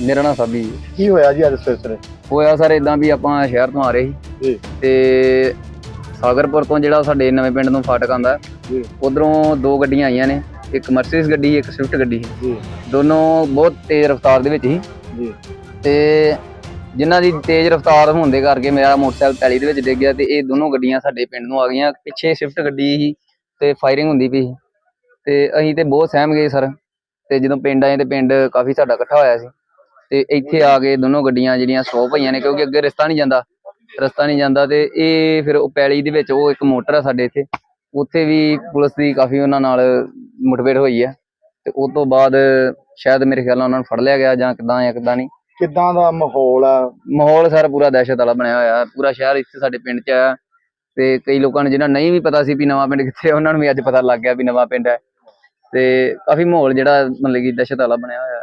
ਮੇਰਾ ਨਾਮ ਸਾਬੀ ਜੀ। ਕੀ ਹੋਇਆ ਜੀ ਅੱਜ ਸਵੇਰੇ ਹੋਇਆ ਸਰ ਇਦਾਂ ਵੀ ਆਪਾਂ ਸ਼ਹਿਰ ਤੋਂ ਆ ਰਹੇ ਸੀ। ਜੀ। ਤੇ ਸਾਗਰਪੁਰ ਤੋਂ ਜਿਹੜਾ ਸਾਡੇ ਨਵੇਂ ਪਿੰਡ ਨੂੰ ਫਾਟਕ ਆਂਦਾ ਜੀ। ਉਧਰੋਂ ਦੋ ਗੱਡੀਆਂ ਆਈਆਂ ਨੇ ਇੱਕ ਮਰਸੀਡੀਜ਼ ਗੱਡੀ ਇੱਕ ਸਵਿਫਟ ਗੱਡੀ। ਸੀ ਜੀ। ਦੋਨੋਂ ਬਹੁਤ ਤੇਜ਼ ਰਫ਼ਤਾਰ ਦੇ ਵਿੱਚ ਸੀ। ਜੀ। ਤੇ ਜਿਨ੍ਹਾਂ ਦੀ ਤੇਜ਼ ਰਫ਼ਤਾਰ ਹੋਣ ਦੇ ਕਰਕੇ ਮੇਰਾ ਮੋਟਰਸਾਈਕਲ ਪੈਲੀ ਦੇ ਵਿੱਚ ਡਿੱਗ ਗਿਆ ਤੇ ਇਹ ਦੋਨੋਂ ਗੱਡੀਆਂ ਸਾਡੇ ਪਿੰਡ ਨੂੰ ਆ ਗਈਆਂ। ਪਿੱਛੇ ਸਵਿਫਟ ਗੱਡੀ ਸੀ ਤੇ ਫਾਇਰਿੰਗ ਹੁੰਦੀ ਪਈ ਸੀ। ਤੇ ਅਸੀਂ ਤੇ ਬਹੁਤ ਸਹਿਮ ਗਏ ਸਰ। ਤੇ ਜਦੋਂ ਪਿੰਡ ਆਏ ਤੇ ਪਿੰਡ ਕਾਫੀ ਸਾਡਾ ਇਕੱਠਾ ਹੋਇਆ ਸੀ। ਤੇ ਇੱਥੇ ਆ ਕੇ ਦੋਨੋਂ ਗੱਡੀਆਂ ਜਿਹੜੀਆਂ ਸਟਾਪ ਹੋਈਆਂ ਨੇ ਕਿਉਂਕਿ ਅੱਗੇ ਰਸਤਾ ਨਹੀਂ ਜਾਂਦਾ ਰਸਤਾ ਨਹੀਂ ਜਾਂਦਾ ਤੇ ਇਹ ਫਿਰ ਉਹ ਪੈਲੀ ਦੇ ਵਿੱਚ ਉਹ ਇੱਕ ਮੋਟਰ ਆ ਸਾਡੇ ਇੱਥੇ ਉੱਥੇ ਵੀ ਪੁਲਿਸ ਦੀ ਕਾਫੀ ਉਹਨਾਂ ਨਾਲ ਮੁਠਭੇੜ ਹੋਈ ਹੈ ਤੇ ਉਸ ਤੋਂ ਬਾਅਦ ਸ਼ਾਇਦ ਮੇਰੇ ਖਿਆਲ ਨਾਲ ਉਹਨਾਂ ਨੂੰ ਫੜ ਲਿਆ ਗਿਆ ਜਾਂ ਕਿਦਾਂ ਜਾਂ ਕਿਦਾਂ ਨਹੀਂ। ਕਿੱਦਾਂ ਦਾ ਮਾਹੌਲ ਆ? ਮਾਹੌਲ ਸਾਰਾ ਪੂਰਾ ਦਹਿਸ਼ਤ ਵਾਲਾ ਬਣਿਆ ਹੋਇਆ ਪੂਰਾ ਸ਼ਹਿਰ ਇੱਥੇ ਸਾਡੇ ਪਿੰਡ 'ਚ ਆਇਆ ਤੇ ਕਈ ਲੋਕਾਂ ਨੂੰ ਜਿਹਨਾਂ ਨਹੀਂ ਵੀ ਪਤਾ ਸੀ ਵੀ ਨਵਾਂ ਪਿੰਡ ਕਿੱਥੇ ਉਹਨਾਂ ਨੂੰ ਵੀ ਅੱਜ ਪਤਾ ਲੱਗ ਗਿਆ ਵੀ ਨਵਾਂ ਪਿੰਡ ਹੈ ਤੇ ਕਾਫੀ ਮਾਹੌਲ ਜਿਹੜਾ ਮਤਲਬ ਕਿ ਦਹਿਸ਼ਤ ਵਾਲਾ ਬਣਿਆ ਹੋਇਆ।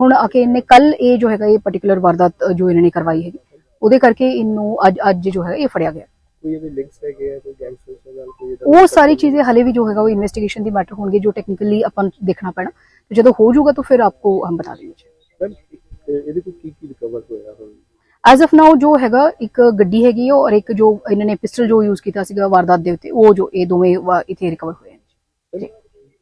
ਹੁਣ ਆ ਕੇ ਇਹਨੇ ਕੱਲ ਇਹ ਜੋ ਹੈਗਾ ਇਹ ਪਾਰਟਿਕੂਲਰ ਵਾਰਦਾਤ ਜੋ ਇਹਨਾਂ ਨੇ ਕਰਵਾਈ ਹੈਗੀ ਉਹਦੇ ਕਰਕੇ ਇਹਨੂੰ ਅੱਜ ਅੱਜ ਜੋ ਹੈਗਾ ਇਹ ਫੜਿਆ ਗਿਆ। ਕੋਈ ਇਹਦੇ ਲਿੰਕਸ ਹੈਗੇ ਆ ਕੋਈ ਗੈਂਗਸਟਰਸ ਨਾਲ ਕੋਈ ਉਹ ਸਾਰੀ ਚੀਜ਼ें ਹਲੇ ਵੀ ਜੋ ਹੈਗਾ ਉਹ ਇਨਵੈਸਟੀਗੇਸ਼ਨ ਦੀ ਮੈਟਰ ਹੋਣਗੇ ਜੋ ਟੈਕਨੀਕਲੀ ਆਪਾਂ ਨੂੰ ਦੇਖਣਾ ਪੈਣਾ। ਤੇ ਜਦੋਂ ਹੋ ਜਾਊਗਾ ਤਾਂ ਫਿਰ ਆਪਕੋ ਹਮ ਬਤਾ ਮੈਮ ਇਹਦੇ ਕੋਲ ਕੀ ਕੀ ਰਿਕਵਰ ਹੋਇਆ? ਹੁਣ ਐਜ਼ ਆਫ ਨਾਓ ਜੋ ਹੈਗਾ ਇੱਕ ਗੱਡੀ ਹੈਗੀ ਹੈ ਔਰ ਇੱਕ ਜੋ ਇਹਨਾਂ ਨੇ ਪਿਸਟਲ ਜੋ ਯੂਜ਼ ਕੀਤਾ ਸੀਗਾ ਵਾਰਦਾਤ ਦੇ ਉੱਤੇ ਉਹ ਜੋ ਇਹ ਦੋਵੇਂ ਇੱਥੇ ਰਿਕਵਰ ਹੋਏ ਮੈਮ,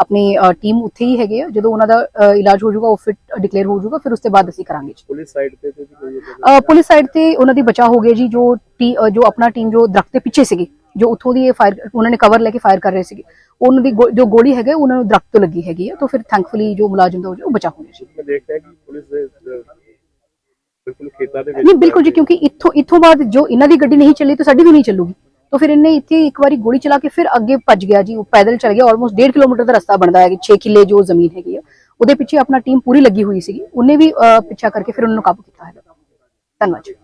ਆਪਣੀ ਟੀਮ ਉੱਥੇ ਹੀ ਹੈਗੇ ਆ। ਜਦੋਂ ਉਹਨਾਂ ਦਾ ਇਲਾਜ ਹੋ ਜਾਊਗਾ ਉਹ ਫਿਟ ਡਿਕਲੇਅਰ ਹੋ ਜਾਊਗਾ ਫਿਰ ਉਸ ਤੋਂ ਬਾਅਦ ਅਸੀਂ ਕਰਾਂਗੇ ਪੁਲਿਸ ਸਾਈਡ ਤੇ ਤੇ ਕੋਈ ਪੁਲਿਸ ਸਾਈਡ ਤੇ ਉਹਨਾਂ ਦੀ ਬਚਾਅ ਹੋ ਗਿਆ ਜੀ ਜੋ ਜੋ ਆਪਣਾ ਟੀਮ ਜੋ ਦਰਖਤ ਦੇ ਪਿੱਛੇ ਸੀਗੀ ਜੋ ਉੱਥੋਂ ਦੀ ਇਹ ਫਾਇਰ ਉਹਨਾਂ ਨੇ ਕਵਰ ਲੈ ਕੇ ਫਾਇਰ ਕਰ ਰਹੇ ਸੀਗੇ। ਉਹਨਾਂ ਦੀ ਜੋ ਗੋਲੀ ਹੈਗੇ ਉਹਨਾਂ ਨੂੰ ਦਰਖਤ ਤੋਂ ਲੱਗੀ ਹੈਗੀ ਆ ਤਾਂ ਫਿਰ ਥੈਂਕਫੁਲੀ ਜੋ ਮੁਲਾਜ਼ਮ ਦਾ ਹੋ ਉਹ ਬਚਾ ਹੋ ਗਿਆ ਜੀ। ਮੈਂ ਦੇਖ ਰਿਹਾ ਕਿ ਪੁਲਿਸ ਦੇ ਬਿਲਕੁਲ ਖੇਤਾਂ ਦੇ ਵਿੱਚ ਨਹੀਂ ਬਿਲਕੁਲ ਜੀ ਕਿਉਂਕਿ ਇੱਥੋਂ ਇੱਥੋਂ ਬਾਅਦ ਜੋ ਇਹਨਾਂ ਦੀ ਗੱਡੀ ਨਹੀਂ ਚੱਲੀ ਤਾਂ ਸਾਡੀ ਵੀ ਨਹੀਂ ਚੱਲੂਗੀ। ਤਾਂ ਫਿਰ ਇਹਨੇ ਇੱਥੇ ਇੱਕ ਵਾਰੀ ਗੋਲੀ ਚਲਾ ਕੇ ਫਿਰ ਅੱਗੇ ਭੱਜ ਗਿਆ ਜੀ, ਉਹ ਪੈਦਲ ਚੱਲ ਗਿਆ ਆਲਮੋਸਟ 1.5 ਕਿਲੋਮੀਟਰ ਦਾ ਰਸਤਾ ਬਣਦਾ ਹੈ ਕਿ 6 ਕਿੱਲੇ ਜੋ ਜ਼ਮੀਨ ਹੈਗੀ ਆ। ਉਹਦੇ ਪਿੱਛੇ ਆਪਣਾ ਟੀਮ ਪੂਰੀ ਲੱਗੀ ਹੋਈ ਸੀਗੀ, ਉਹਨੇ ਵੀ ਪਿੱਛਾ ਕਰਕੇ ਫਿਰ ਉਹਨਾਂ ਨੂੰ ਕਾਬੂ ਕੀਤਾ ਹੈਗਾ। ਧੰਨਵਾਦ ਜੀ।